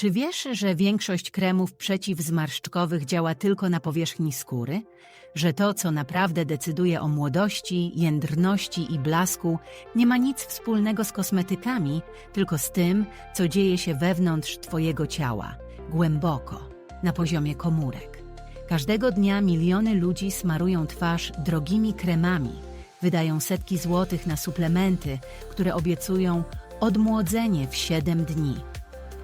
Czy wiesz, że większość kremów przeciwzmarszczkowych działa tylko na powierzchni skóry? Że to, co naprawdę decyduje o młodości, jędrności i blasku, nie ma nic wspólnego z kosmetykami, tylko z tym, co dzieje się wewnątrz Twojego ciała, głęboko, na poziomie komórek. Każdego dnia miliony ludzi smarują twarz drogimi kremami, wydają setki złotych na suplementy, które obiecują odmłodzenie w 7 dni.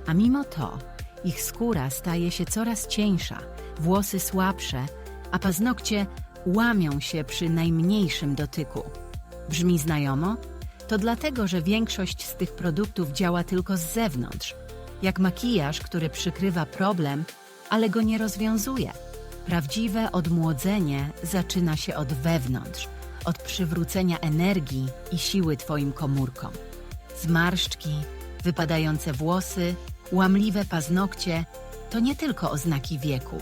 A mimo to ich skóra staje się coraz cieńsza, włosy słabsze, a paznokcie łamią się przy najmniejszym dotyku. Brzmi znajomo? To dlatego, że większość z tych produktów działa tylko z zewnątrz, jak makijaż, który przykrywa problem, ale go nie rozwiązuje. Prawdziwe odmłodzenie zaczyna się od wewnątrz, od przywrócenia energii i siły Twoim komórkom. Zmarszczki, wypadające włosy, łamliwe paznokcie to nie tylko oznaki wieku.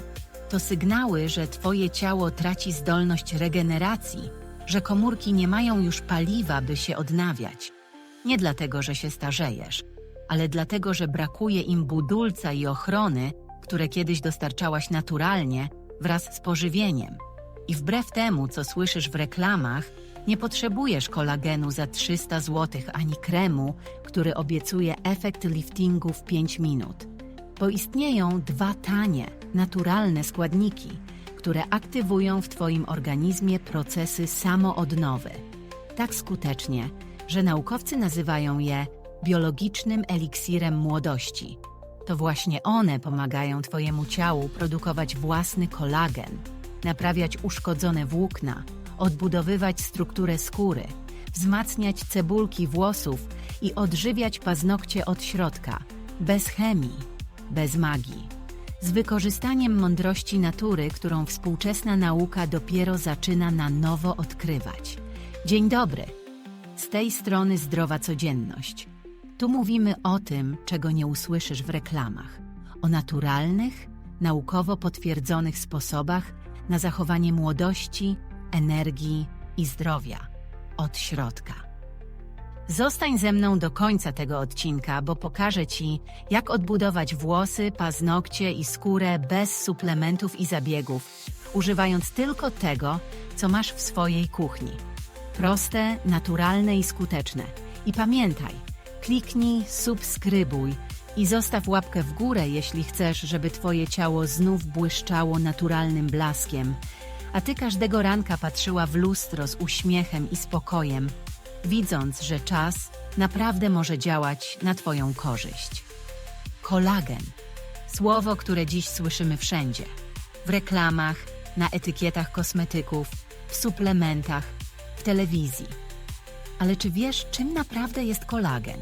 To sygnały, że Twoje ciało traci zdolność regeneracji, że komórki nie mają już paliwa, by się odnawiać. Nie dlatego, że się starzejesz, ale dlatego, że brakuje im budulca i ochrony, które kiedyś dostarczałaś naturalnie wraz z pożywieniem. I wbrew temu, co słyszysz w reklamach, nie potrzebujesz kolagenu za 300 zł ani kremu, który obiecuje efekt liftingu w 5 minut. Bo istnieją dwa tanie, naturalne składniki, które aktywują w Twoim organizmie procesy samoodnowy. Tak skutecznie, że naukowcy nazywają je biologicznym eliksirem młodości. To właśnie one pomagają Twojemu ciału produkować własny kolagen, naprawiać uszkodzone włókna, odbudowywać strukturę skóry, wzmacniać cebulki włosów i odżywiać paznokcie od środka, bez chemii, bez magii. Z wykorzystaniem mądrości natury, którą współczesna nauka dopiero zaczyna na nowo odkrywać. Dzień dobry! Z tej strony Zdrowa Codzienność. Tu mówimy o tym, czego nie usłyszysz w reklamach. O naturalnych, naukowo potwierdzonych sposobach na zachowanie młodości, energii i zdrowia od środka. Zostań ze mną do końca tego odcinka, bo pokażę Ci, jak odbudować włosy, paznokcie i skórę bez suplementów i zabiegów, używając tylko tego, co masz w swojej kuchni. Proste, naturalne i skuteczne. I pamiętaj, kliknij subskrybuj i zostaw łapkę w górę, jeśli chcesz, żeby Twoje ciało znów błyszczało naturalnym blaskiem, a Ty każdego ranka patrzyła w lustro z uśmiechem i spokojem, widząc, że czas naprawdę może działać na Twoją korzyść. Kolagen. Słowo, które dziś słyszymy wszędzie. W reklamach, na etykietach kosmetyków, w suplementach, w telewizji. Ale czy wiesz, czym naprawdę jest kolagen?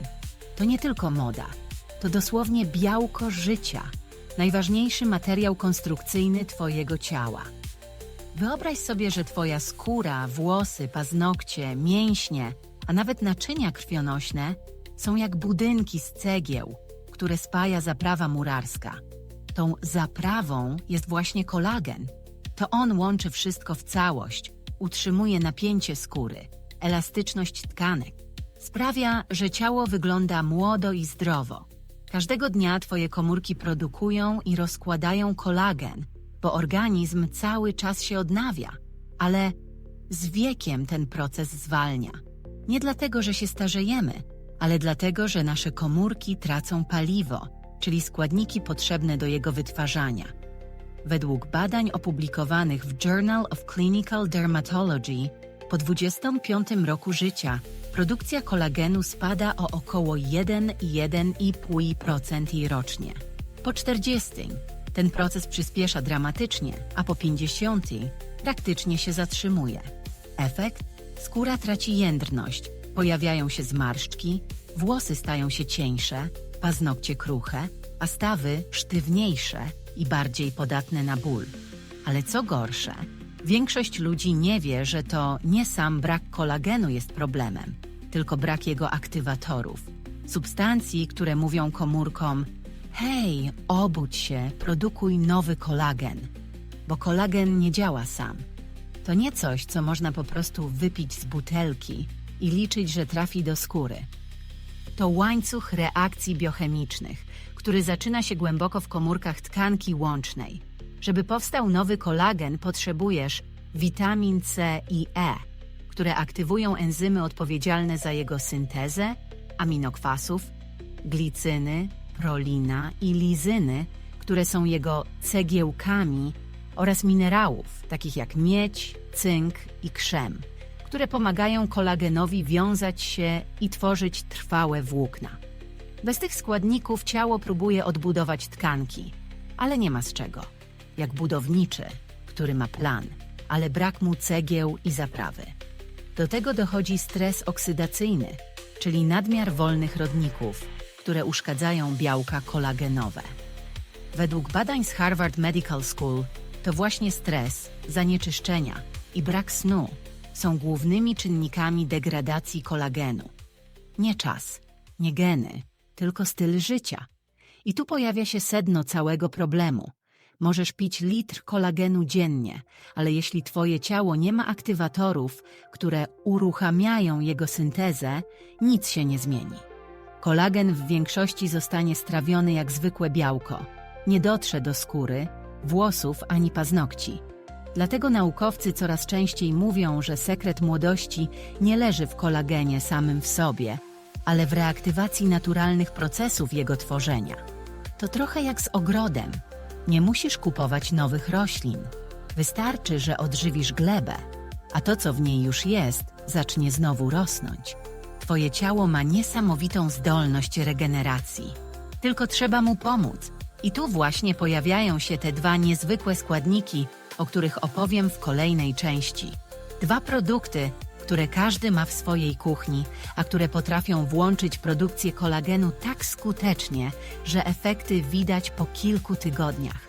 To nie tylko moda. To dosłownie białko życia, najważniejszy materiał konstrukcyjny Twojego ciała. Wyobraź sobie, że Twoja skóra, włosy, paznokcie, mięśnie, a nawet naczynia krwionośne są jak budynki z cegieł, które spaja zaprawa murarska. Tą zaprawą jest właśnie kolagen. To on łączy wszystko w całość, utrzymuje napięcie skóry, elastyczność tkanek. Sprawia, że ciało wygląda młodo i zdrowo. Każdego dnia Twoje komórki produkują i rozkładają kolagen, bo organizm cały czas się odnawia, ale z wiekiem ten proces zwalnia. Nie dlatego, że się starzejemy, ale dlatego, że nasze komórki tracą paliwo, czyli składniki potrzebne do jego wytwarzania. Według badań opublikowanych w Journal of Clinical Dermatology po 25 roku życia produkcja kolagenu spada o około 1,1,5% rocznie. Po 40 ten proces przyspiesza dramatycznie, a po 50 praktycznie się zatrzymuje. Efekt? Skóra traci jędrność, pojawiają się zmarszczki, włosy stają się cieńsze, paznokcie kruche, a stawy sztywniejsze i bardziej podatne na ból. Ale co gorsze, większość ludzi nie wie, że to nie sam brak kolagenu jest problemem, tylko brak jego aktywatorów, substancji, które mówią komórkom Hej, obudź się, produkuj nowy kolagen, bo kolagen nie działa sam. To nie coś, co można po prostu wypić z butelki i liczyć, że trafi do skóry. to łańcuch reakcji biochemicznych, który zaczyna się głęboko w komórkach tkanki łącznej. Żeby powstał nowy kolagen, potrzebujesz witamin C i E, które aktywują enzymy odpowiedzialne za jego syntezę, aminokwasów, glicyny, prolina i lizyny, które są jego cegiełkami oraz minerałów, takich jak miedź, cynk i krzem, które pomagają kolagenowi wiązać się i tworzyć trwałe włókna. Bez tych składników ciało próbuje odbudować tkanki, ale nie ma z czego. Jak budowniczy, który ma plan, ale brak mu cegieł i zaprawy. Do tego dochodzi stres oksydacyjny, czyli nadmiar wolnych rodników, które uszkadzają białka kolagenowe. Według badań z Harvard Medical School to właśnie stres, zanieczyszczenia i brak snu są głównymi czynnikami degradacji kolagenu. Nie czas, nie geny, tylko styl życia. I tu pojawia się sedno całego problemu. Możesz pić litr kolagenu dziennie, ale jeśli twoje ciało nie ma aktywatorów, które uruchamiają jego syntezę, nic się nie zmieni. Kolagen w większości zostanie strawiony jak zwykłe białko. Nie dotrze do skóry, włosów ani paznokci. Dlatego naukowcy coraz częściej mówią, że sekret młodości nie leży w kolagenie samym w sobie, ale w reaktywacji naturalnych procesów jego tworzenia. To trochę jak z ogrodem. Nie musisz kupować nowych roślin. Wystarczy, że odżywisz glebę, a to, co w niej już jest, zacznie znowu rosnąć. Twoje ciało ma niesamowitą zdolność regeneracji. Tylko trzeba mu pomóc. I tu właśnie pojawiają się te dwa niezwykłe składniki, o których opowiem w kolejnej części. Dwa produkty, które każdy ma w swojej kuchni, a które potrafią włączyć produkcję kolagenu tak skutecznie, że efekty widać po kilku tygodniach.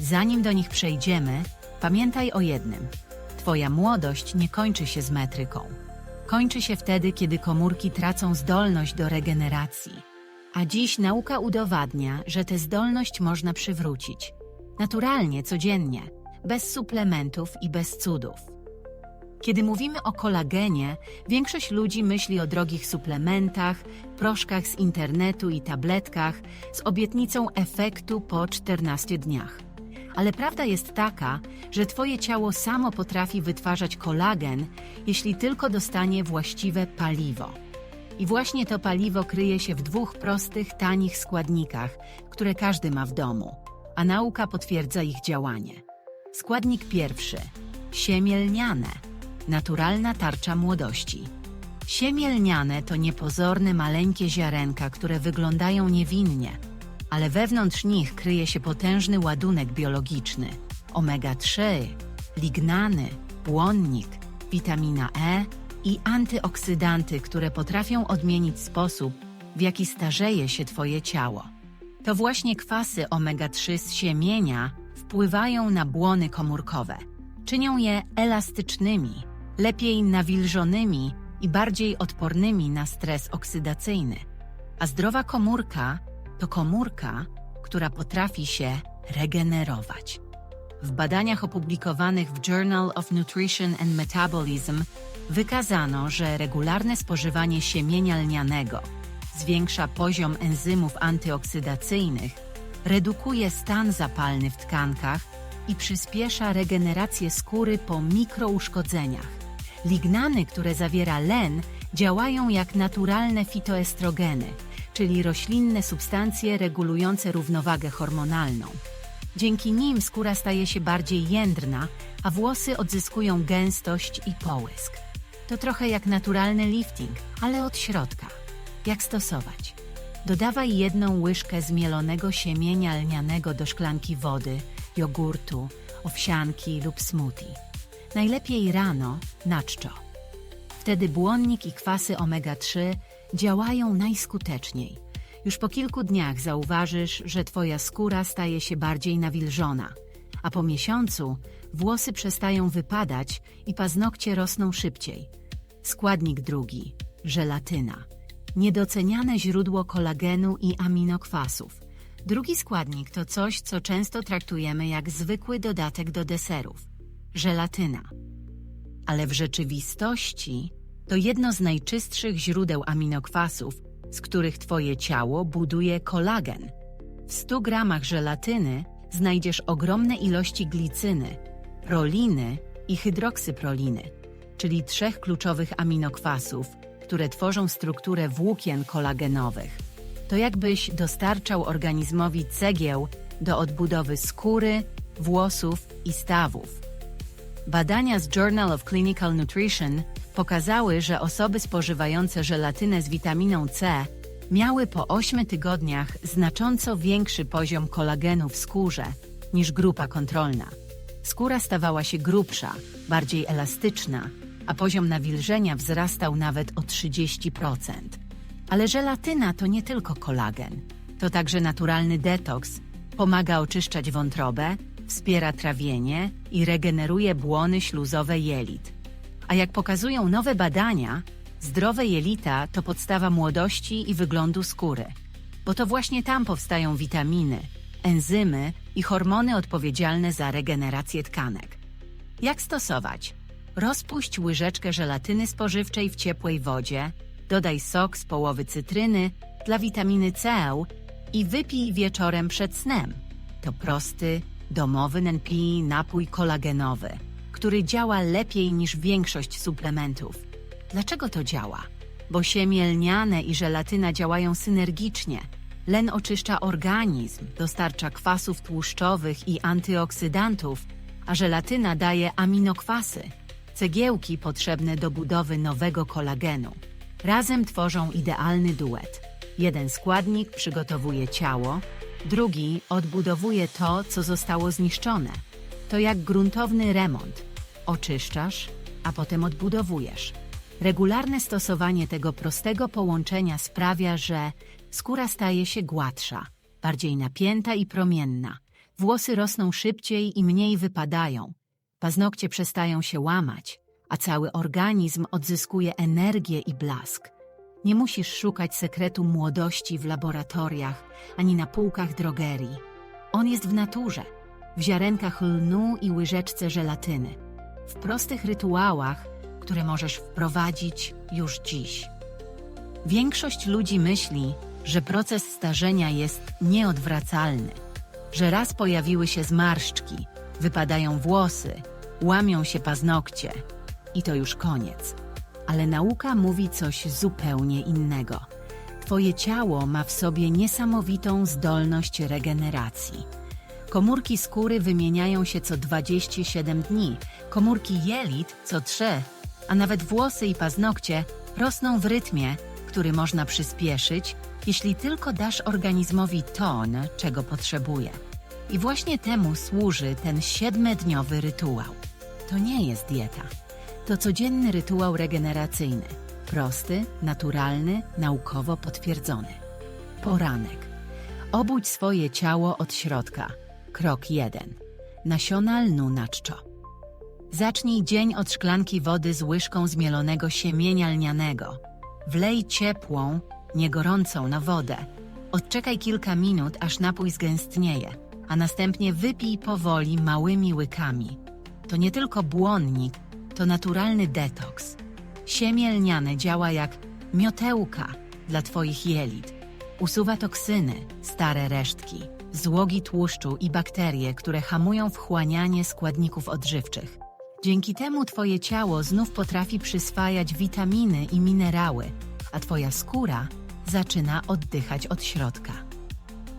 Zanim do nich przejdziemy, pamiętaj o jednym. Twoja młodość nie kończy się z metryką. Kończy się wtedy, kiedy komórki tracą zdolność do regeneracji. A dziś nauka udowadnia, że tę zdolność można przywrócić. Naturalnie, codziennie, bez suplementów i bez cudów. Kiedy mówimy o kolagenie, większość ludzi myśli o drogich suplementach, proszkach z internetu i tabletkach z obietnicą efektu po 14 dniach. Ale prawda jest taka, że Twoje ciało samo potrafi wytwarzać kolagen, jeśli tylko dostanie właściwe paliwo. I właśnie to paliwo kryje się w dwóch prostych, tanich składnikach, które każdy ma w domu, a nauka potwierdza ich działanie. Składnik pierwszy siemię lniane naturalna tarcza młodości. Siemię lniane to niepozorne maleńkie ziarenka, które wyglądają niewinnie, ale wewnątrz nich kryje się potężny ładunek biologiczny omega-3, lignany, błonnik, witamina E i antyoksydanty, które potrafią odmienić sposób, w jaki starzeje się Twoje ciało. To właśnie kwasy omega-3 z siemienia wpływają na błony komórkowe, czynią je elastycznymi, lepiej nawilżonymi i bardziej odpornymi na stres oksydacyjny. A zdrowa komórka to komórka, która potrafi się regenerować. W badaniach opublikowanych w Journal of Nutrition and Metabolism wykazano, że regularne spożywanie siemienia lnianego zwiększa poziom enzymów antyoksydacyjnych, redukuje stan zapalny w tkankach i przyspiesza regenerację skóry po mikrouszkodzeniach. Lignany, które zawiera len, działają jak naturalne fitoestrogeny, czyli roślinne substancje regulujące równowagę hormonalną. Dzięki nim skóra staje się bardziej jędrna, a włosy odzyskują gęstość i połysk. To trochę jak naturalny lifting, ale od środka. Jak stosować? Dodawaj jedną łyżkę zmielonego siemienia lnianego do szklanki wody, jogurtu, owsianki lub smoothie. Najlepiej rano, na czczo. Wtedy błonnik i kwasy omega-3 działają najskuteczniej. Już po kilku dniach zauważysz, że Twoja skóra staje się bardziej nawilżona, a po miesiącu włosy przestają wypadać i paznokcie rosną szybciej. Składnik drugi żelatyna. Niedoceniane źródło kolagenu i aminokwasów. Drugi składnik to coś, co często traktujemy jak zwykły dodatek do deserów żelatyna. Ale w rzeczywistości to jedno z najczystszych źródeł aminokwasów, z których twoje ciało buduje kolagen. W 100 gramach żelatyny znajdziesz ogromne ilości glicyny, proliny i hydroksyproliny, czyli trzech kluczowych aminokwasów, które tworzą strukturę włókien kolagenowych. To jakbyś dostarczał organizmowi cegieł do odbudowy skóry, włosów i stawów. Badania z Journal of Clinical Nutrition pokazały, że osoby spożywające żelatynę z witaminą C miały po 8 tygodniach znacząco większy poziom kolagenu w skórze niż grupa kontrolna. Skóra stawała się grubsza, bardziej elastyczna, a poziom nawilżenia wzrastał nawet o 30%. Ale żelatyna to nie tylko kolagen. To także naturalny detoks, pomaga oczyszczać wątrobę, wspiera trawienie i regeneruje błony śluzowe jelit. A jak pokazują nowe badania, zdrowe jelita to podstawa młodości i wyglądu skóry, bo to właśnie tam powstają witaminy, enzymy i hormony odpowiedzialne za regenerację tkanek. Jak stosować? Rozpuść łyżeczkę żelatyny spożywczej w ciepłej wodzie, dodaj sok z połowy cytryny dla witaminy C i wypij wieczorem przed snem. To prosty, domowy NP napój kolagenowy, który działa lepiej niż większość suplementów. Dlaczego to działa? Bo siemię lniane i żelatyna działają synergicznie. Len oczyszcza organizm, dostarcza kwasów tłuszczowych i antyoksydantów, a żelatyna daje aminokwasy, cegiełki potrzebne do budowy nowego kolagenu. Razem tworzą idealny duet. Jeden składnik przygotowuje ciało, drugi odbudowuje to, co zostało zniszczone. To jak gruntowny remont. Oczyszczasz, a potem odbudowujesz. Regularne stosowanie tego prostego połączenia sprawia, że skóra staje się gładsza, bardziej napięta i promienna. Włosy rosną szybciej i mniej wypadają. Paznokcie przestają się łamać, a cały organizm odzyskuje energię i blask. Nie musisz szukać sekretu młodości w laboratoriach ani na półkach drogerii. On jest w naturze, w ziarenkach lnu i łyżeczce żelatyny, w prostych rytuałach, które możesz wprowadzić już dziś. Większość ludzi myśli, że proces starzenia jest nieodwracalny, że raz pojawiły się zmarszczki, wypadają włosy, łamią się paznokcie i to już koniec. Ale nauka mówi coś zupełnie innego. Twoje ciało ma w sobie niesamowitą zdolność regeneracji. Komórki skóry wymieniają się co 27 dni, komórki jelit co 3, a nawet włosy i paznokcie rosną w rytmie, który można przyspieszyć, jeśli tylko dasz organizmowi ton, czego potrzebuje. I właśnie temu służy ten siedmodniowy rytuał. To nie jest dieta. To codzienny rytuał regeneracyjny. Prosty, naturalny, naukowo potwierdzony. Poranek. Obudź swoje ciało od środka. Krok 1. Nasiona lnu na czczo. Zacznij dzień od szklanki wody z łyżką zmielonego siemienia lnianego. Wlej ciepłą, nie gorącą na wodę. Odczekaj kilka minut, aż napój zgęstnieje, a następnie wypij powoli małymi łykami. To nie tylko błonnik, to naturalny detoks. Siemię lniane działa jak miotełka dla Twoich jelit. Usuwa toksyny, stare resztki, złogi tłuszczu i bakterie, które hamują wchłanianie składników odżywczych. Dzięki temu Twoje ciało znów potrafi przyswajać witaminy i minerały, a Twoja skóra zaczyna oddychać od środka.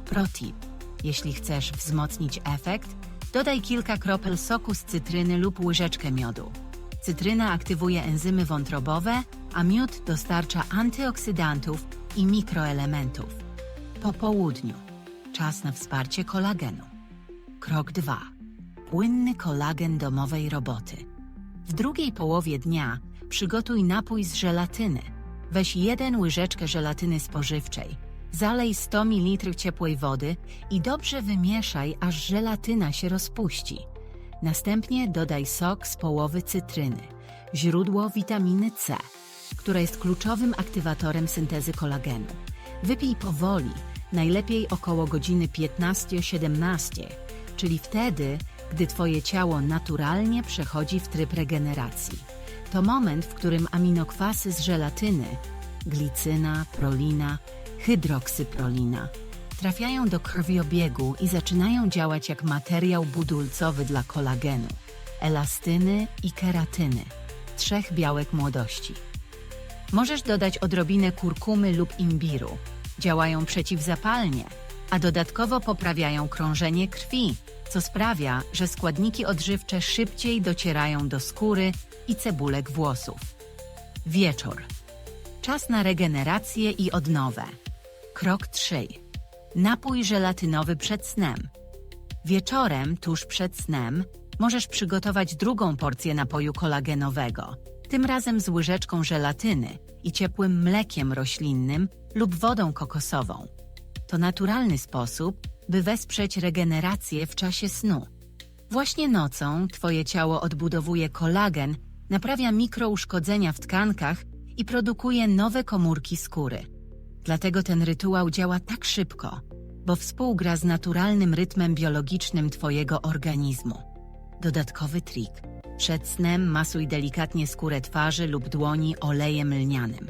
Protip. Jeśli chcesz wzmocnić efekt, dodaj kilka kropel soku z cytryny lub łyżeczkę miodu. Cytryna aktywuje enzymy wątrobowe, a miód dostarcza antyoksydantów i mikroelementów. Po południu. Czas na wsparcie kolagenu. Krok 2. Płynny kolagen domowej roboty. W drugiej połowie dnia przygotuj napój z żelatyny. Weź jeden łyżeczkę żelatyny spożywczej. Zalej 100 ml ciepłej wody i dobrze wymieszaj, aż żelatyna się rozpuści. Następnie dodaj sok z połowy cytryny, źródło witaminy C, która jest kluczowym aktywatorem syntezy kolagenu. Wypij powoli, najlepiej około godziny 15-17, czyli wtedy, gdy Twoje ciało naturalnie przechodzi w tryb regeneracji. To moment, w którym aminokwasy z żelatyny glicyna, prolina, hydroksyprolina trafiają do krwiobiegu i zaczynają działać jak materiał budulcowy dla kolagenu, elastyny i keratyny, trzech białek młodości. Możesz dodać odrobinę kurkumy lub imbiru. Działają przeciwzapalnie, a dodatkowo poprawiają krążenie krwi, co sprawia, że składniki odżywcze szybciej docierają do skóry i cebulek włosów. Wieczór. Czas na regenerację i odnowę. Krok 3. Napój żelatynowy przed snem. Wieczorem, tuż przed snem, możesz przygotować drugą porcję napoju kolagenowego, tym razem z łyżeczką żelatyny i ciepłym mlekiem roślinnym lub wodą kokosową. To naturalny sposób, by wesprzeć regenerację w czasie snu. Właśnie nocą Twoje ciało odbudowuje kolagen, naprawia mikrouszkodzenia w tkankach i produkuje nowe komórki skóry. Dlatego ten rytuał działa tak szybko, bo współgra z naturalnym rytmem biologicznym Twojego organizmu. Dodatkowy trik. Przed snem masuj delikatnie skórę twarzy lub dłoni olejem lnianym.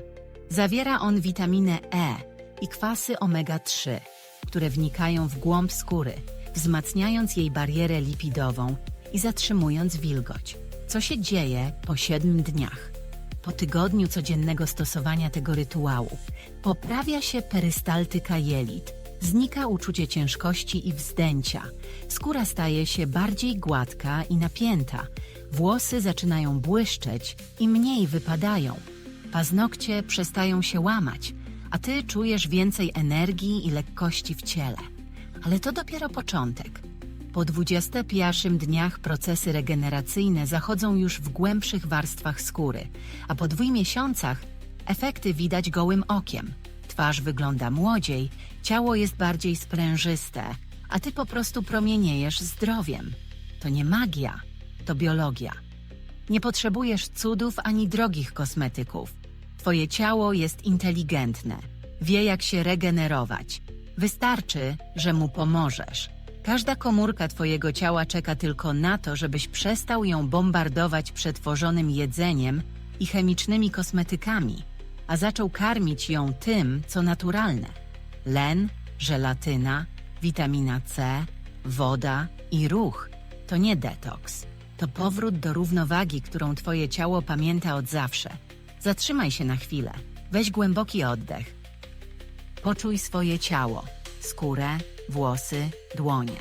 Zawiera on witaminę E i kwasy omega-3, które wnikają w głąb skóry, wzmacniając jej barierę lipidową i zatrzymując wilgoć. Co się dzieje po 7 dniach? Po tygodniu codziennego stosowania tego rytuału poprawia się perystaltyka jelit, znika uczucie ciężkości i wzdęcia, skóra staje się bardziej gładka i napięta, włosy zaczynają błyszczeć i mniej wypadają, paznokcie przestają się łamać, a ty czujesz więcej energii i lekkości w ciele. Ale to dopiero początek. Po 21 dniach procesy regeneracyjne zachodzą już w głębszych warstwach skóry, a po dwóch miesiącach efekty widać gołym okiem. Twarz wygląda młodziej, ciało jest bardziej sprężyste, a ty po prostu promieniejesz zdrowiem. To nie magia, to biologia. Nie potrzebujesz cudów ani drogich kosmetyków. Twoje ciało jest inteligentne, wie jak się regenerować. Wystarczy, że mu pomożesz. Każda komórka Twojego ciała czeka tylko na to, żebyś przestał ją bombardować przetworzonym jedzeniem i chemicznymi kosmetykami, a zaczął karmić ją tym, co naturalne. Len, żelatyna, witamina C, woda i ruch to nie detoks. To powrót do równowagi, którą Twoje ciało pamięta od zawsze. Zatrzymaj się na chwilę. Weź głęboki oddech. Poczuj swoje ciało, skórę, włosy, dłonie.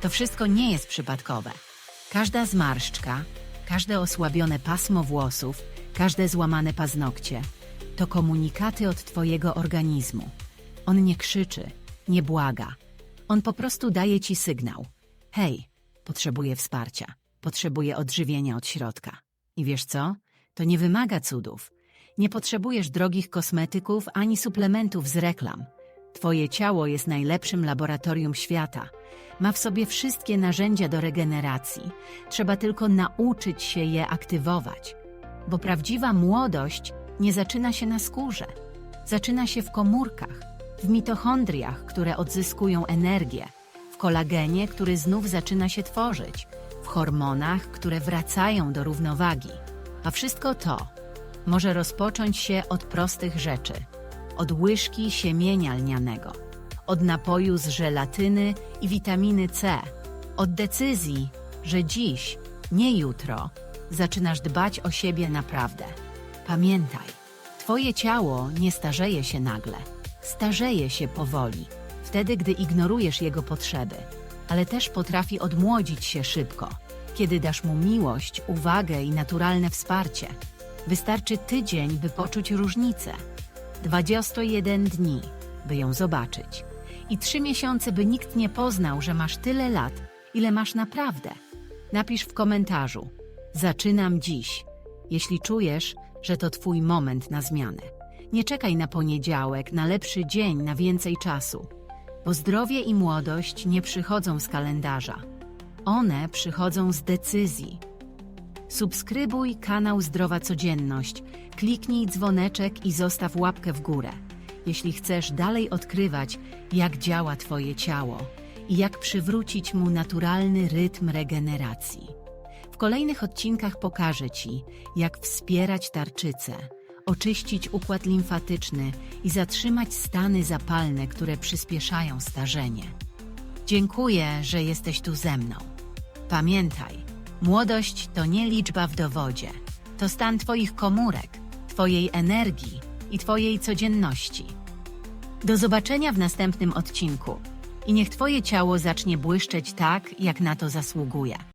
To wszystko nie jest przypadkowe. Każda zmarszczka, każde osłabione pasmo włosów, każde złamane paznokcie to komunikaty od Twojego organizmu. On nie krzyczy, nie błaga. On po prostu daje Ci sygnał. Hej, potrzebuję wsparcia, potrzebuję odżywienia od środka. I wiesz co? To nie wymaga cudów. Nie potrzebujesz drogich kosmetyków ani suplementów z reklam. Twoje ciało jest najlepszym laboratorium świata. Ma w sobie wszystkie narzędzia do regeneracji. Trzeba tylko nauczyć się je aktywować. Bo prawdziwa młodość nie zaczyna się na skórze. Zaczyna się w komórkach, w mitochondriach, które odzyskują energię, w kolagenie, który znów zaczyna się tworzyć, w hormonach, które wracają do równowagi. A wszystko to może rozpocząć się od prostych rzeczy – od łyżki siemienia lnianego, od napoju z żelatyny i witaminy C, od decyzji, że dziś, nie jutro, zaczynasz dbać o siebie naprawdę. Pamiętaj, Twoje ciało nie starzeje się nagle, starzeje się powoli, wtedy gdy ignorujesz jego potrzeby, ale też potrafi odmłodzić się szybko, kiedy dasz mu miłość, uwagę i naturalne wsparcie. Wystarczy tydzień, by poczuć różnicę. 21 dni, by ją zobaczyć. I trzy miesiące, by nikt nie poznał, że masz tyle lat, ile masz naprawdę. Napisz w komentarzu: Zaczynam dziś, jeśli czujesz, że to Twój moment na zmianę. Nie czekaj na poniedziałek, na lepszy dzień, na więcej czasu, bo zdrowie i młodość nie przychodzą z kalendarza. One przychodzą z decyzji. Subskrybuj kanał Zdrowa Codzienność, kliknij dzwoneczek i zostaw łapkę w górę, jeśli chcesz dalej odkrywać, jak działa Twoje ciało i jak przywrócić mu naturalny rytm regeneracji. W kolejnych odcinkach pokażę Ci, jak wspierać tarczycę, oczyścić układ limfatyczny i zatrzymać stany zapalne, które przyspieszają starzenie. Dziękuję, że jesteś tu ze mną. Pamiętaj, młodość to nie liczba w dowodzie, to stan Twoich komórek, Twojej energii i Twojej codzienności. Do zobaczenia w następnym odcinku i niech Twoje ciało zacznie błyszczeć tak, jak na to zasługuje.